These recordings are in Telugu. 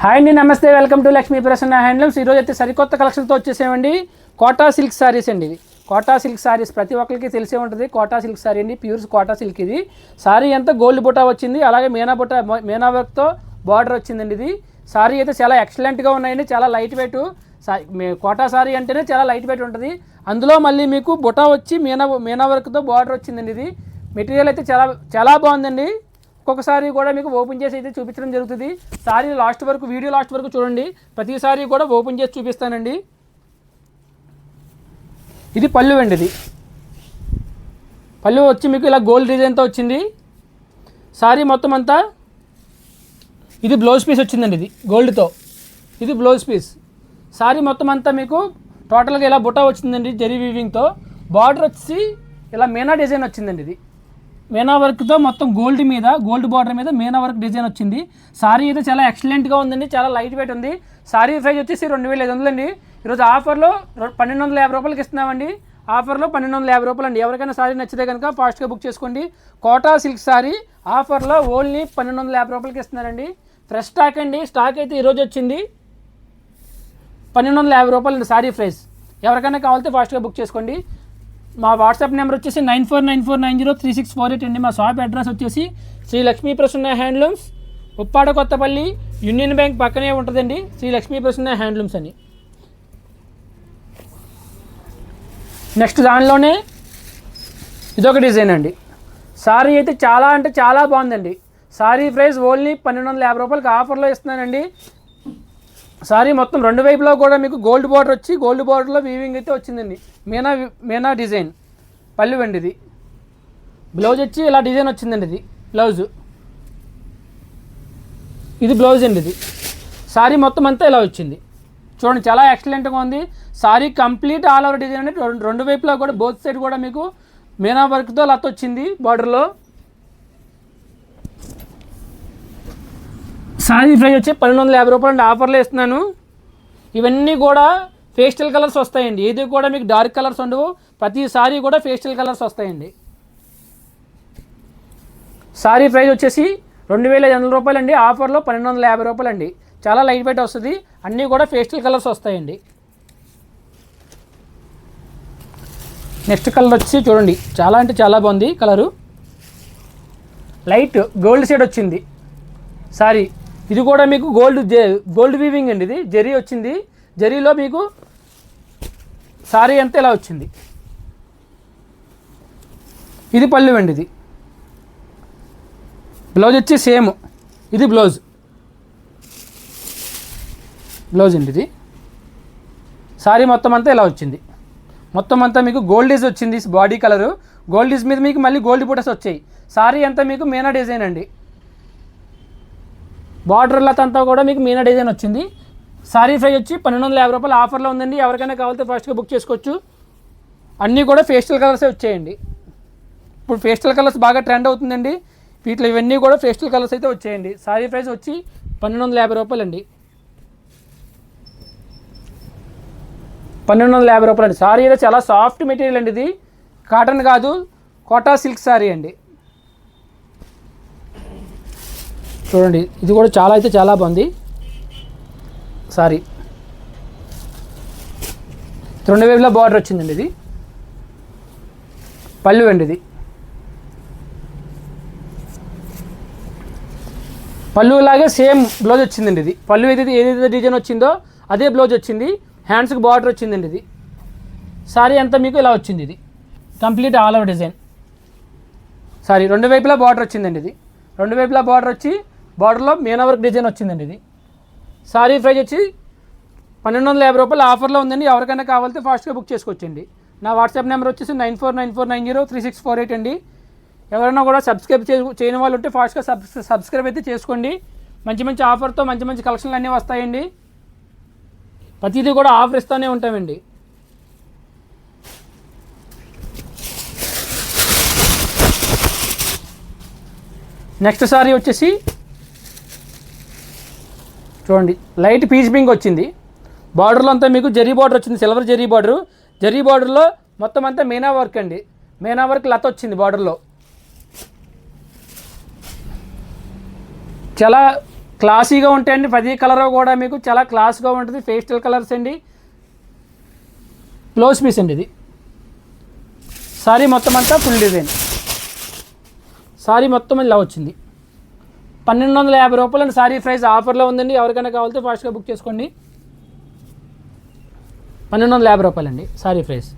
హాయ్ అండి నమస్తే welcome to Lakshmi Prasanna handlooms ఈరోజు అయితే సరికొత్త కలెక్షన్తో వచ్చేసామండి. కోటా సిల్క్ శారీస్ అండి ఇది కోటా సిల్క్ సారీస్ ప్రతి ఒక్కరికి తెలిసే ఉంటుంది. కోటా సిల్క్ సారీ అండి. ప్యూర్స్ కోటా సిల్క్ ఇది. సారీ అంతా గోల్డ్ బుటా వచ్చింది అలాగే మీనా బుటా మీనా వర్క్తో బార్డర్ వచ్చిందండి ఇది. సారీ అయితే చాలా ఎక్సలెంట్గా ఉన్నాయండి. చాలా లైట్ వెయిట్ కోటా శారీ అంటేనే చాలా లైట్ వెయిట్ ఉంటుంది. అందులో మళ్ళీ మీకు బుటా వచ్చి మీనా మీనా వర్క్తో బార్డర్ వచ్చిందండి ఇది. మెటీరియల్ అయితే చాలా చాలా బాగుందండి. ఒక్కొక్కసారి కూడా మీకు ఓపెన్ చేసి అయితే చూపించడం జరుగుతుంది. సారీ లాస్ట్ వరకు వీడియో లాస్ట్ వరకు చూడండి. ప్రతిసారి కూడా ఓపెన్ చేసి చూపిస్తానండి. ఇది పళ్ళు అండి ఇది. పళ్ళు వచ్చి మీకు ఇలా గోల్డ్ డిజైన్తో వచ్చింది. సారీ మొత్తం అంతా ఇది బ్లౌజ్ పీస్ వచ్చిందండి ఇది గోల్డ్తో. ఇది బ్లౌజ్ పీస్. సారీ మొత్తం అంతా మీకు టోటల్గా ఇలా బుట్ట వచ్చిందండి జెరీ వీవింగ్తో బార్డర్ వచ్చి ఇలా మీనా డిజైన్ వచ్చిందండి ఇది. మీనా వర్క్తో మొత్తం గోల్డ్ మీద గోల్డ్ బార్డర్ మీద మీనా వర్క్ డిజైన్ వచ్చింది. సారీ అయితే చాలా ఎక్సలెంట్గా ఉందండి చాలా లైట్ వెయిట్ ఉంది. సారీ ప్రైస్ వచ్చేసి రెండు వేల ఐదు వందలు అండి ఈరోజు ఆఫర్లో పన్నెండు వందల యాభై రూపాయలకి ఇస్తున్నామండి. ఆఫర్లో పన్నెండు వందల యాభై రూపాయలు అండి ఎవరికైనా సారీ నచ్చితే కనుక ఫాస్ట్గా బుక్ చేసుకోండి. కోటా సిల్క్ సారీ ఆఫర్లో ఓన్లీ పన్నెండు వందల యాభై రూపాయలకి ఇస్తున్నారండి. ఫ్రెష్ స్టాక్ అండి. స్టాక్ అయితే ఈరోజు వచ్చింది. పన్నెండు వందల యాభై రూపాయలు అండి సారీ ప్రైస్ ఎవరికైనా కావాలంటే ఫాస్ట్గా బుక్ చేసుకోండి. మా వాట్సాప్ నెంబర్ వచ్చేసి nine four nine four nine zero three six four eight అండి. మా షాప్ అడ్రస్ వచ్చేసి Shri Lakshmi Prasanna handlooms Uppada Kothapalli Union Bank పక్కనే ఉంటుందండి. శ్రీ లక్ష్మీ ప్రసన్న హ్యాండ్లూమ్స్ అని. నెక్స్ట్ దానిలోనే ఇదొక డిజైన్ అండి. సారీ అయితే చాలా అంటే చాలా బాగుందండి. సారీ ప్రైస్ ఓన్లీ పన్నెండు వందల యాభై రూపాయలకి ఆఫర్లో ఇస్తున్నానండి. సారీ మొత్తం రెండు వైపులో కూడా మీకు గోల్డ్ బార్డర్ వచ్చి గోల్డ్ బార్డర్లో వీవింగ్ అయితే వచ్చిందండి. మీనా మీనా డిజైన్ పళ్ళు వెండి ఇది బ్లౌజ్ వచ్చి ఇలా డిజైన్ వచ్చిందండి ఇది బ్లౌజ్. ఇది బ్లౌజ్ అండి ఇది. సారీ మొత్తం అంతా ఇలా వచ్చింది. చూడండి చాలా ఎక్సలెంట్గా ఉంది. Sari complete all over design అనేది రెండు- రెండు వైపులా కూడా బోత్ సైడ్ కూడా మీకు మీనా వర్క్తో లత వచ్చింది బార్డర్లో. సారీ ఫ్రై వచ్చి పన్నెండు వందల యాభై రూపాయలు ఆఫర్లో ఇస్తున్నాను ఇవన్నీ కూడా పేస్టల్ కలర్స్ వస్తాయండి. ఏది కూడా మీకు డార్క్ కలర్స్ ఉండవు. ప్రతి సారీ కూడా పేస్టల్ కలర్స్ వస్తాయండి. సారీ ప్రైస్ వచ్చేసి రెండు వేల ఐదు వందల రూపాయలు అండి ఆఫర్లో పన్నెండు వందల యాభై రూపాయలు అండి చాలా లైట్ వెయిట్ వస్తుంది. అన్నీ కూడా పేస్టల్ కలర్స్ వస్తాయండి. నెక్స్ట్ కలర్ వచ్చి చూడండి. చాలా అంటే చాలా బాగుంది కలరు లైట్ గోల్డ్ షేడ్ వచ్చింది. సారీ ఇది కూడా మీకు గోల్డ్ జె గోల్డ్ వీవింగ్ అండి ఇది. జరీ వచ్చింది. జరీలో మీకు సారీ అంతా ఇలా వచ్చింది. ఇది పళ్ళు అండి ఇది. బ్లౌజ్ వచ్చి సేమ్. ఇది బ్లౌజ్ బ్లౌజ్ అండి ఇది. సారీ మొత్తం అంతా ఇలా వచ్చింది. మొత్తం అంతా మీకు గోల్డీస్ వచ్చింది బాడీ కలరు గోల్డీస్ మీద మీకు మళ్ళీ గోల్డ్ బూటస్ వచ్చాయి. సారీ అంతా మీకు మీనా డిజైన్ అండి. బార్డర్ లత అంతా కూడా మీకు మీనా డిజైన్ వచ్చింది. సారీ ఫ్రై వచ్చి పన్నెండు వందల యాభై రూపాయలు ఆఫర్లో ఉందండి. ఎవరికైనా కావాలితే ఫాస్ట్గా బుక్ చేసుకోవచ్చు. అన్నీ కూడా ఫేస్టల్ కలర్సే వచ్చాయండి. ఇప్పుడు ఫేస్టల్ కలర్స్ బాగా ట్రెండ్ అవుతుందండి. వీటిలో ఇవన్నీ కూడా ఫేస్టల్ కలర్స్ అయితే వచ్చాయండి. సారీ ప్రైస్ వచ్చి పన్నెండు వందల యాభై రూపాయలు అండి పన్నెండు వందల యాభై రూపాయలు అండి సారీ అయితే చాలా సాఫ్ట్ మెటీరియల్ అండి ఇది. కాటన్ కాదు కోటా సిల్క్ సారీ అండి. చూడండి ఇది కూడా చాలా అయితే చాలా బాగుంది. సారీ రెండు వైపులా బార్డర్ వచ్చిందండి ఇది. పళ్ళు అండి ఇది. పళ్ళు లాగే సేమ్ బ్లౌజ్ వచ్చిందండి ఇది. పళ్ళు ఏదైతే ఏదైతే డిజైన్ వచ్చిందో అదే బ్లౌజ్ వచ్చింది. హ్యాండ్స్కి బార్డర్ వచ్చిందండి ఇది. సారీ అంతా మీకు ఇలా వచ్చింది ఇది. Complete all over design sari రెండు వైపులా బార్డర్ వచ్చిందండి ఇది. రెండు వైపులా బార్డర్ వచ్చి బార్డర్లో మీనా వర్క్ డిజైన్ వచ్చిందండి ఇది. సారీ ప్రైజ్ వచ్చి పన్నెండు వందల యాభై రూపాయలు ఆఫర్లో ఉందండి. ఎవరికైనా కావాలంటే ఫాస్ట్గా బుక్ చేసుకోవచ్చండి. నా వాట్సాప్ నెంబర్ వచ్చేసి nine four nine four nine zero three six four eight అండి. ఎవరైనా కూడా సబ్స్క్రైబ్ చే చేయని వాళ్ళు ఉంటే ఫాస్ట్గా సబ్ సబ్స్క్రైబ్ అయితే చేసుకోండి. మంచి మంచి ఆఫర్తో మంచి మంచి కలెక్షన్లు అన్నీ వస్తాయండి. ప్రతిదీ కూడా ఆఫర్ ఇస్తూనే ఉంటామండి. నెక్స్ట్ సారీ వచ్చేసి చూడండి లైట్ పీచ్ పింక్ వచ్చింది. బార్డర్లో అంతా మీకు జరీ బార్డర్ వచ్చింది సిల్వర్ జరీ బార్డరు. జరీ బార్డర్లో మొత్తం అంతా మీనా వర్క్ అండి. మీనా వర్క్ లత వచ్చింది బార్డర్లో. చాలా క్లాసీగా ఉంటాయండి ప్రతి కలర్ కూడా మీకు చాలా క్లాస్గా ఉంటుంది పేస్టల్ కలర్స్ అండి. క్లోజ్ పీస్ అండి ఇది. సారీ మొత్తం అంతా ఫుల్ డిజైన్. సారీ మొత్తం ఇలా వచ్చింది. పన్నెండు వందల యాభై రూపాయలు సారీ ప్రైస్ ఆఫర్లో ఉందండి. ఎవరికైనా కావాలంటే ఫాస్ట్గా బుక్ చేసుకోండి. పన్నెండు వందల యాభై రూపాయలండి. సారీ ప్రైస్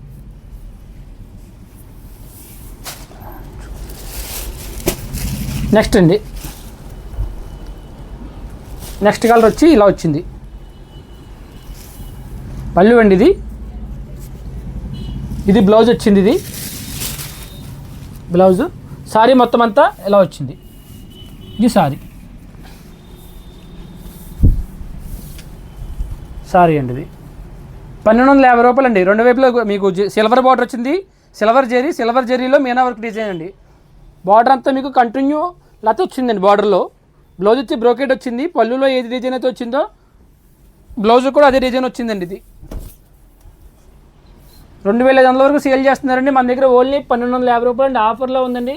నెక్స్ట్ అండి నెక్స్ట్ కలర్ వచ్చి ఇలా వచ్చింది. పళ్ళు అండి ఇది. ఇది బ్లౌజ్ వచ్చింది ఇది. బ్లౌజు. సారీ మొత్తం అంతా ఇలా వచ్చింది. ఇది సారీ. సారీ అండి ఇది. పన్నెండు వందల యాభై రూపాయలు అండి రెండు వైపులో మీకు సిల్వర్ బార్డర్ వచ్చింది. సిల్వర్ జెరీ సిల్వర్ జెరీలో మీనా వర్క్ డిజైన్ అండి. బార్డర్ అంతా మీకు కంటిన్యూ లత వచ్చిందండి బార్డర్లో. బ్లౌజ్ వచ్చి బ్రోకెట్ వచ్చింది. పళ్ళులో ఏది డిజైన్ అయితే వచ్చిందో బ్లౌజ్ కూడా అదే డిజైన్ వచ్చిందండి ఇది. రెండు వేల ఐదు వందల వరకు సేల్ చేస్తున్నారండి. మన దగ్గర ఓన్లీ పన్నెండు వందల యాభై రూపాయలు అండి ఆఫర్లో ఉందండి.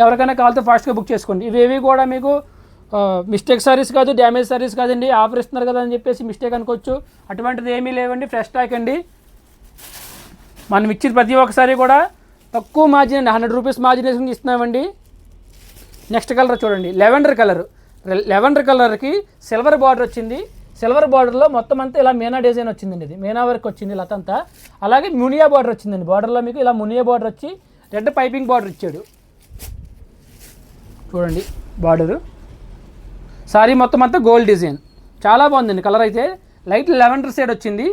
ఎవరికైనా కావాలితే ఫాస్ట్గా బుక్ చేసుకోండి. ఇవేవి కూడా మీకు మిస్టేక్ సారీస్ కాదు డ్యామేజ్ సారీస్ కాదండి ఆఫర్ ఇస్తున్నారు కదా అని చెప్పేసి మిస్టేక్ అనుకోవచ్చు. అటువంటిది ఏమీ లేవండి ఫ్రెష్ స్టాక్ అండి. మనం ఇచ్చిన ప్రతి ఒక్కసారి కూడా తక్కువ మార్జిన్ అండి హండ్రెడ్ రూపీస్ మార్జినేషన్ ఇస్తున్నామండి. నెక్స్ట్ కలర్ చూడండి లెవెండర్ కలర్. లెవెండర్ కలర్కి సిల్వర్ బార్డర్ వచ్చింది. సిల్వర్ బార్డర్లో మొత్తం అంతా ఇలా మీనా డిజైన్ వచ్చిందండి ఇది. మీనా వర్క్ వచ్చింది లతంతా. అలాగే మునియా బార్డర్ వచ్చిందండి. బార్డర్లో మీకు ఇలా మునియా బార్డర్ వచ్చి రెడ్ పైపింగ్ బార్డర్ ఇచ్చాడు. చూడండి బార్డరు. సారీ మొత్తం అంతా గోల్డ్ డిజైన్. చాలా బాగుందండి కలర్ అయితే. లైట్ లెవెండర్ షేడ్ వచ్చింది.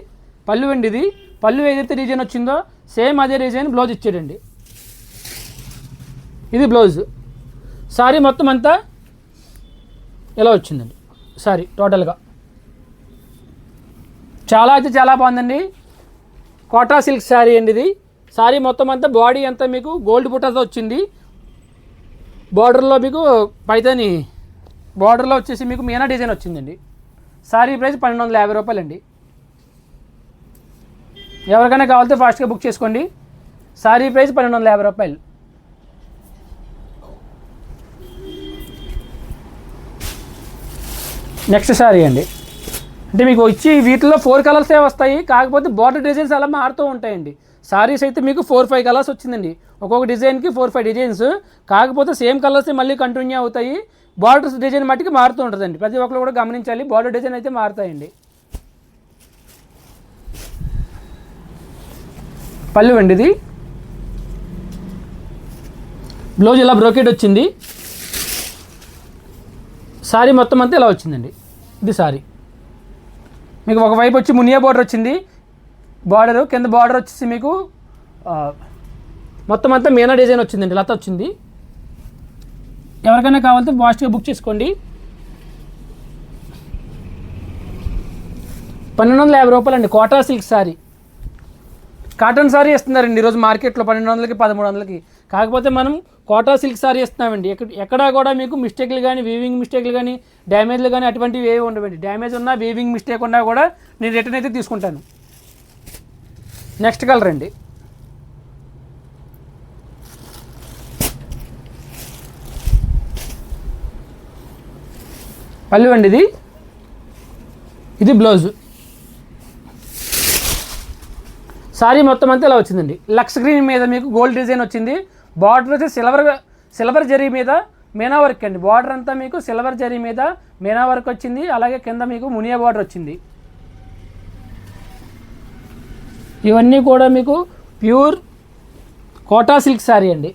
పళ్ళు అండి ఇది పళ్ళు ఏదైతే డిజైన్ వచ్చిందో సేమ్ అదే డిజైన్ బ్లౌజ్ ఇచ్చాడండి. ఇది బ్లౌజ్. సారీ మొత్తం అంతా ఇలా వచ్చిందండి? సారీ టోటల్గా చాలా అయితే చాలా బాగుందండి. కోటా సిల్క్ శారీ అండి ఇది. శారీ మొత్తం అంతా బాడీ అంతా మీకు గోల్డ్ బుటాతో వచ్చింది. బార్డర్లో మీకు పైతని బార్డర్లో వచ్చేసి మీకు మీనా డిజైన్ వచ్చిందండి. శారీ ప్రైస్ పన్నెండు వందల యాభై రూపాయలండి. ఎవరికైనా కావాలితే ఫాస్ట్గా బుక్ చేసుకోండి. శారీ ప్రైస్ పన్నెండు వందల యాభై రూపాయలు. నెక్స్ట్ సారీ అండి. అంటే మీకు వచ్చి వీటిలో ఫోర్ కలర్సే వస్తాయి. కాకపోతే బార్డర్ డిజైన్స్ అలా మారుతూ ఉంటాయండి. సారీస్ అయితే మీకు ఫోర్ ఫైవ్ కలర్స్ వచ్చిందండి. ఒక్కొక్క డిజైన్కి ఫోర్ ఫైవ్ డిజైన్స్. కాకపోతే సేమ్ కలర్స్ మళ్ళీ కంటిన్యూ అవుతాయి. బార్డర్స్ డిజైన్ మట్టికి మారుతూ ఉంటుందండి. ప్రతి ఒక్కరు కూడా గమనించాలి. బార్డర్ డిజైన్ అయితే మారుతాయండి. పళ్ళు అండి ఇది. బ్లౌజ్ ఇలా బ్రోకెట్ వచ్చింది. సారీ మొత్తం అంతా ఇలా వచ్చిందండి. ఇది సారీ. మీకు ఒకవైపు వచ్చి మునియా బార్డర్ వచ్చింది. బార్డర్ కింద బార్డర్ వచ్చేసి మీకు మొత్తం అంతా మీనా డిజైన్ వచ్చిందండి లత వచ్చింది. ఎవరికైనా కావాలంటే ఫాస్ట్గా బుక్ చేసుకోండి. పన్నెండు వందల యాభై రూపాయలు అండి కోటా సిల్క్ సారీ. కాటన్ సారీ ఇస్తున్నారండి ఈరోజు మార్కెట్లో పన్నెండు వందలకి పదమూడు వందలకి. కాకపోతే మనం కోటా సిల్క్ సారీ ఇస్తున్నామండి ఎక్కడ ఎక్కడా కూడా మీకు మిస్టేక్లు కానీ వీవింగ్ మిస్టేక్లు కానీ డ్యామేజ్లు కానీ అటువంటివి ఏవి ఉండవండి. డ్యామేజ్ ఉన్నా వీవింగ్ మిస్టేక్ ఉన్నా కూడా నేను రిటర్న్ అయితే తీసుకుంటాను. నెక్స్ట్ కలర్ అండి. పళ్ళు అండి ఇది. ఇది బ్లౌజు. సారీ మొత్తం అంతా ఇలా వచ్చిందండి. లక్స్ గ్రీన్ మీద మీకు గోల్డ్ డిజైన్ వచ్చింది. బార్డర్ వచ్చి సిల్వర్ సిల్వర్ జరీ మీద మీనా వర్క్ అండి. బార్డర్ అంతా మీకు సిల్వర్ జరీ మీద మీనా వర్క్ వచ్చింది. అలాగే కింద మీకు మునియా బార్డర్ వచ్చింది. ఇవన్నీ కూడా మీకు ప్యూర్ కోటా సిల్క్ శారీ అండి.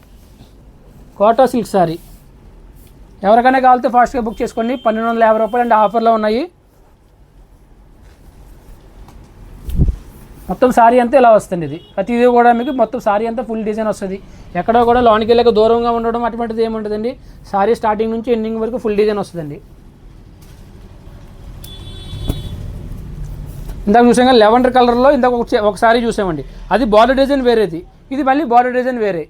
కోటా సిల్క్ శారీ. ఎవరికైనా కావాలితే ఫాస్ట్గా బుక్ చేసుకోండి. పన్నెండు వందల యాభై రూపాయలు అండి ఆఫర్లో ఉన్నాయి. మొత్తం సారీ అంతా ఇలా వస్తుంది ఇది. ప్రతిదీ కూడా మీకు మొత్తం సారీ అంతా ఫుల్ డిజైన్ వస్తుంది. ఎక్కడో కూడా లోనికి వెళ్ళక దూరంగా ఉండడం అటువంటిది ఏమి ఉండదండి సారీ స్టార్టింగ్ నుంచి ఎండింగ్ వరకు ఫుల్ డిజైన్ వస్తుందండి. ఇందాక చూసాం కదా లెవెండర్ కలర్లో ఇందాక ఒక చూసామండి. అది బార్డర్ డిజైన్ వేరేది. ఇది మళ్ళీ బార్డర్ డిజైన్ వేరే.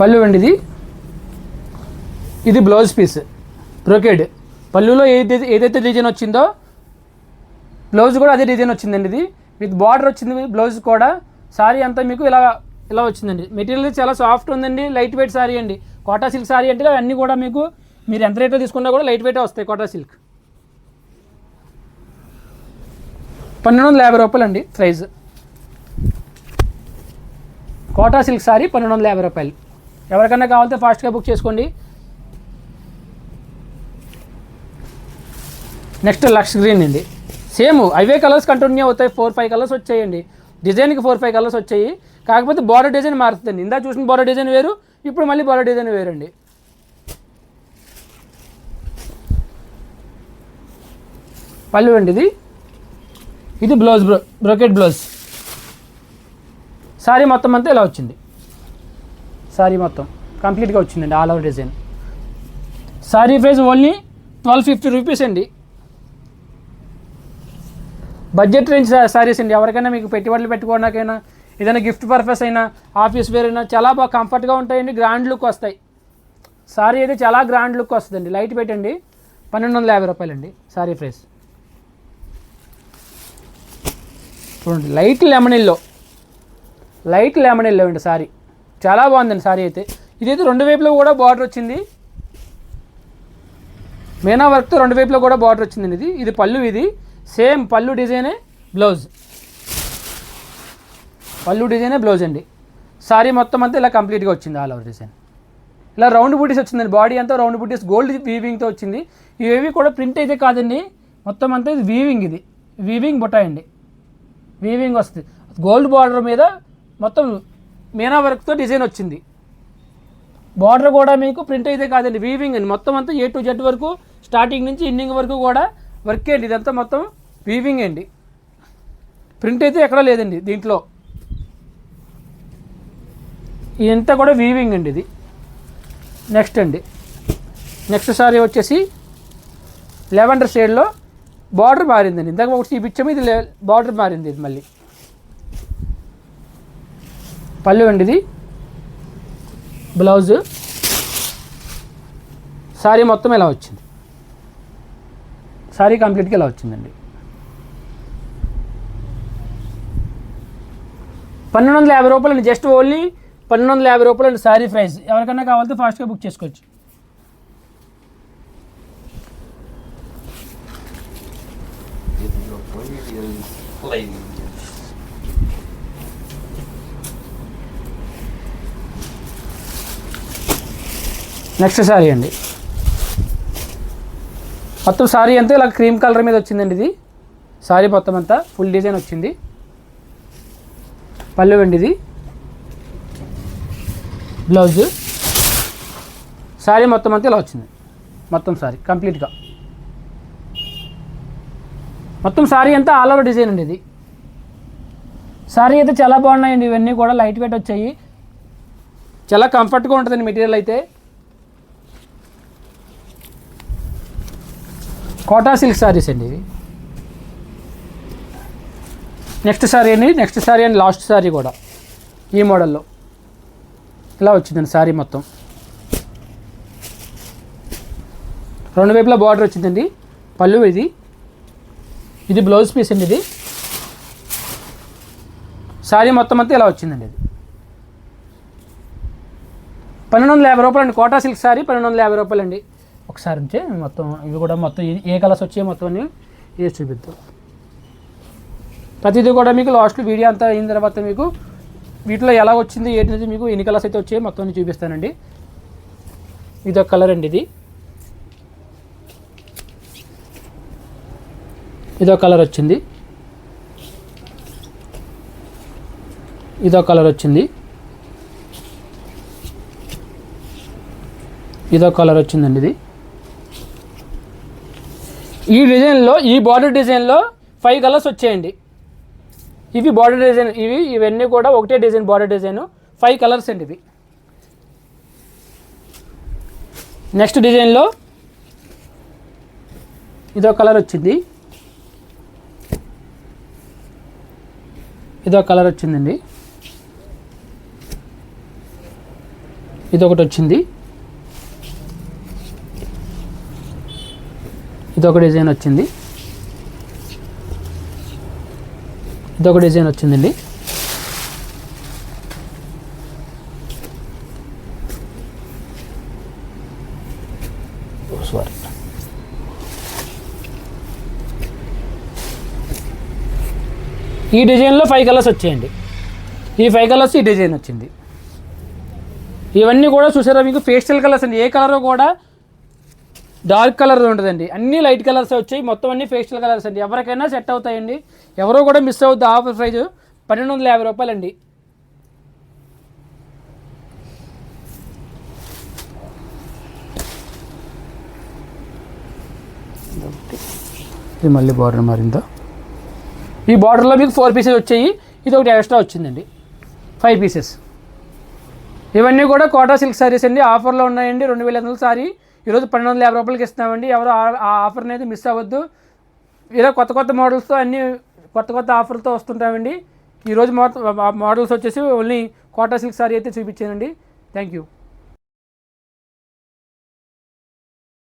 పళ్ళు అండి ఇది. ఇది బ్లౌజ్ పీస్ బ్రోకేడ్ పళ్ళులో ఏదైతే ఏదైతే డిజైన్ వచ్చిందో బ్లౌజ్ కూడా అదే డిజైన్ వచ్చిందండి ఇది. విత్ బార్డర్ వచ్చింది బ్లౌజ్ కూడా. సారీ అంతా మీకు ఇలా ఇలా వచ్చిందండి. మెటీరియల్ చాలా సాఫ్ట్ ఉందండి లైట్ వెయిట్ సారీ అండి. కోటా సిల్క్ సారీ అంటే అన్నీ కూడా మీకు మీరు ఎంత రేట్లో తీసుకున్నా కూడా లైట్ వెయిట్ వస్తాయి కోటా సిల్క్. పన్నెండు వందల యాభై రూపాయలు అండి ప్రైస్ కోటా సిల్క్ సారీ పన్నెండు వందల యాభై రూపాయలు. ఎవరికైనా కావాలంటే ఫాస్ట్గా బుక్ చేసుకోండి. నెక్స్ట్ లక్స్ గ్రీన్ అండి. సేమ్ అవే కలర్స్ కంటిన్యూ అవుతాయి. ఫోర్ ఫైవ్ కలర్స్ వచ్చాయండి. డిజైన్కి ఫోర్ ఫైవ్ కలర్స్ వచ్చాయి. కాకపోతే బార్డర్ డిజైన్ మారుతుందండి. ఇందా చూసిన బార్డర్ డిజైన్ వేరు ఇప్పుడు మళ్ళీ బార్డర్ డిజైన్ వేరండి. పళ్ళు అండి ఇది ఇది బ్లౌజ్ బ్రో బ్రోకెట్ బ్లౌజ్ శారీ మొత్తం అంతా ఇలా వచ్చింది. శారీ మొత్తం కంప్లీట్గా వచ్చిందండి all over design. Sari price only twelve fifty rupees అండి. బడ్జెట్ రేంజ్ సారీస్ అండి. ఎవరికైనా మీకు పెట్టుబడులు పెట్టుకోవడానికైనా ఏదైనా గిఫ్ట్ పర్పస్ అయినా ఆఫీస్ వేర్ అయినా చాలా బాగా కంఫర్ట్గా ఉంటాయండి. గ్రాండ్ లుక్ వస్తాయి. సారీ అయితే చాలా గ్రాండ్ లుక్ వస్తుందండి. లైట్ పెట్టండి పన్నెండు వందల యాభై రూపాయలండి సారీ ప్రైస్ చూడండి light lemon yellow. Light lemon yellow అండి సారీ. చాలా బాగుందండి సారీ అయితే. ఇదైతే రెండు వైపులో కూడా బార్డర్ వచ్చింది. మేనా వర్క్తో రెండు వైపులో కూడా బార్డర్ వచ్చిందండి ఇది. ఇది పళ్ళు ఇది. సేమ్ పళ్ళు డిజైనే బ్లౌజ్ పళ్ళు డిజైనే బ్లౌజ్ అండి. సారీ మొత్తం అంతా ఇలా కంప్లీట్గా వచ్చింది ఆల్ ఓవర్ డిజైన్ ఇలా రౌండ్ బుటీస్ వచ్చిందండి. బాడీ అంతా రౌండ్ బుటీస్ గోల్డ్ వీవింగ్తో వచ్చింది. ఇవేవి కూడా ప్రింట్ అయితే కాదండి. మొత్తం అంతా ఇది వీవింగ్ ఇది. వీవింగ్ బుట్ట అండి. వీవింగ్ వస్తుంది. గోల్డ్ బార్డర్ మీద మొత్తం మీనా వర్క్తో డిజైన్ వచ్చింది. బార్డర్ కూడా మీకు ప్రింట్ అయితే కాదండి వీవింగ్ అండి. మొత్తం అంతా ఏ టు జెడ్ వరకు స్టార్టింగ్ నుంచి ఎండింగ్ వరకు కూడా వర్క్ అండి. ఇదంతా మొత్తం వీవింగ్ అండి. ప్రింట్ అయితే ఎక్కడ లేదండి దీంట్లో. ఇదంతా కూడా వీవింగ్ అండి ఇది. నెక్స్ట్ అండి. నెక్స్ట్ సారీ వచ్చేసి లెవెండర్ షేడ్లో బార్డర్ మారిందండి. ఇందాక ఒకటి చూపించాము ఇది బార్డర్ మారింది ఇది మళ్ళీ. పళ్ళు అండి ఇది. బ్లౌజ్. సారీ మొత్తం ఇలా వచ్చింది? సారీ కంప్లీట్గా ఇలా వచ్చిందండి? పన్నెండు వందల యాభై రూపాయలు అండి జస్ట్ ఓన్లీ పన్నెండు వందల యాభై రూపాయలు శారీ సారీ ప్రైస్. ఎవరికైనా కావాలంటే ఫాస్ట్గా బుక్ చేసుకోవచ్చు. Ladies. నెక్స్ట్ సారీ అండి. మొత్తం సారీ అంతా ఇలా క్రీమ్ కలర్ మీద వచ్చిందండి ఇది. సారీ మొత్తం అంతా ఫుల్ డిజైన్ వచ్చింది. పళ్ళు అండి ఇది. బ్లౌజ్ సారీ మొత్తం అంతా ఇలా వచ్చింది. మొత్తం సారీ కంప్లీట్గా మొత్తం సారీ అంతా ఆల్ ఓవర్ డిజైన్ అండి ఇది. సారీ అయితే చాలా బాగున్నాయండి ఇవన్నీ కూడా లైట్ వెయిట్ వచ్చాయి. చాలా కంఫర్ట్గా ఉంటుందండి మెటీరియల్ అయితే. కోటా సిల్క్ సారీస్ అండి ఇవి. నెక్స్ట్ సారీ అండి నెక్స్ట్ సారీ అని లాస్ట్ సారీ కూడా ఈ మోడల్లో. ఇలా వచ్చిందండి సారీ మొత్తం. రెండు వైపులా బార్డర్ వచ్చిందండి. పళ్ళు ఇది. ఇది బ్లౌజ్ పీస్ అండి ఇది. శారీ మొత్తం అంతా ఇలా వచ్చిందండి ఇది. పన్నెండు వందల యాభై రూపాయలు అండి. కోటా సిల్క్ సారీ పన్నెండు వందల యాభై రూపాయలు అండి. ఒకసారి ఉంచే మొత్తం ఇవి కూడా మొత్తం ఏ- ఏ కలర్స్ వచ్చాయి మొత్తం అన్ని వేసి చూపిద్దాం. ప్రతిదీ కూడా మీకు లాస్ట్ వీడియో అంతా అయిన తర్వాత మీకు వీటిలో ఎలా వచ్చింది ఏంటి మీకు ఎన్ని కలర్స్ అయితే వచ్చాయి మొత్తం అన్ని చూపిస్తానండి. ఇది ఒక కలర్ అండి ఇది. ఇదో కలర్ వచ్చింది. ఇదో కలర్ వచ్చింది. ఇదో కలర్ వచ్చిందండి ఇది. ఈ డిజైన్లో ఈ బార్డర్ డిజైన్లో ఫైవ్ కలర్స్ వచ్చాయండి. ఇవి బార్డర్ డిజైన్ ఇవి ఇవన్నీ కూడా ఒకటే design border design five colours అండి ఇవి. నెక్స్ట్ డిజైన్లో ఇదో కలర్ వచ్చింది. ఇదో కలర్ వచ్చిందండి. ఇదొకటి వచ్చింది. ఇదొక డిజైన్ వచ్చింది. ఇదొక డిజైన్ వచ్చిందండి. సారీ. ఈ డిజైన్లో ఫైవ్ కలర్స్ వచ్చాయండి. ఈ ఫైవ్ కలర్స్ ఈ డిజైన్ వచ్చింది. ఇవన్నీ కూడా చూసారా మీకు? పేస్టల్ కలర్స్ అండి. ఏ కలర్ కూడా డార్క్ కలర్ ఉంటుందండి. అన్ని లైట్ కలర్స్ వచ్చాయి. మొత్తం అన్ని పేస్టల్ కలర్స్ అండి. ఎవరికైనా సెట్ అవుతాయండి. ఎవరో కూడా మిస్ అవుతుంది ఆఫర్ ప్రైజ్ పన్నెండు వందల యాభై రూపాయలండి. ఇది మళ్ళీ బార్డర్ మారిందా? ఈ బార్డర్లో మీకు ఫోర్ పీసెస్ వచ్చాయి. ఇది ఒకటి ఎక్స్ట్రా వచ్చిందండి. Five pieces. ఇవన్నీ కూడా కోటా సిల్క్ సారీస్ అండి. ఆఫర్లో ఉన్నాయండి. రెండు వేల ఐదు వందల సారీ. ఈరోజు పన్నెండు వందల యాభై రూపాయలకి ఇస్తున్నామండి. ఎవరు ఆ- ఆఫర్ని అయితే మిస్ అవ్వద్దు. ఇలా కొత్త కొత్త మోడల్స్తో అన్ని కొత్త కొత్త ఆఫర్లతో వస్తుంటామండి. ఈరోజు మోడల్స్ వచ్చేసి ఓన్లీ కోటా సిల్క్ సారీ అయితే చూపించానండి. Thank you